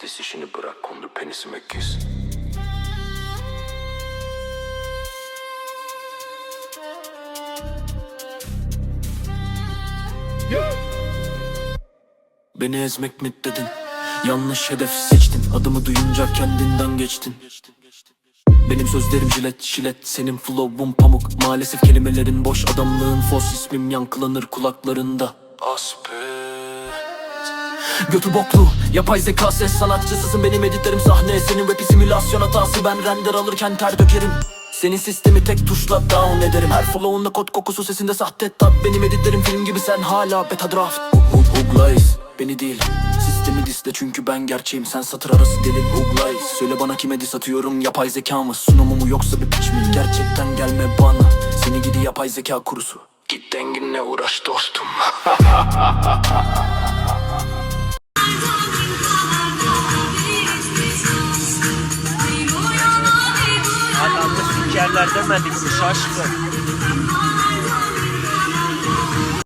Diz işini bırak kondur penisime kiss. Beni ezmek mi dedin? Yanlış hedef seçtin. Adımı duyunca kendinden geçtin. Benim sözlerim jilet jilet. Senin flow'un pamuk. Maalesef kelimelerin boş. Adamlığın fos ismim yankılanır kulaklarında. Aspet Götü boklu Yapay zeka ses sanatçısısın. Benim editlerim sahne Senin rapi simülasyon hatası. Ben render alırken ter dökerim. Senin sistemi tek tuşla down ederim. Her flow'unda kod kokusu sesinde sahte tat Benim editlerim film gibi sen hala beta draft. Huglays beni değil. Sistemi disle çünkü ben gerçeğim. Sen satır arası delil. Huglays Söyle bana kime dis atıyorum? Yapay zeka mı Sunumu mu yoksa bir piç mi? Gerçekten gelme bana. Seni gidi yapay zeka kurusu. Git denginle uğraş dostum Sikerler demedik mi şaşkın?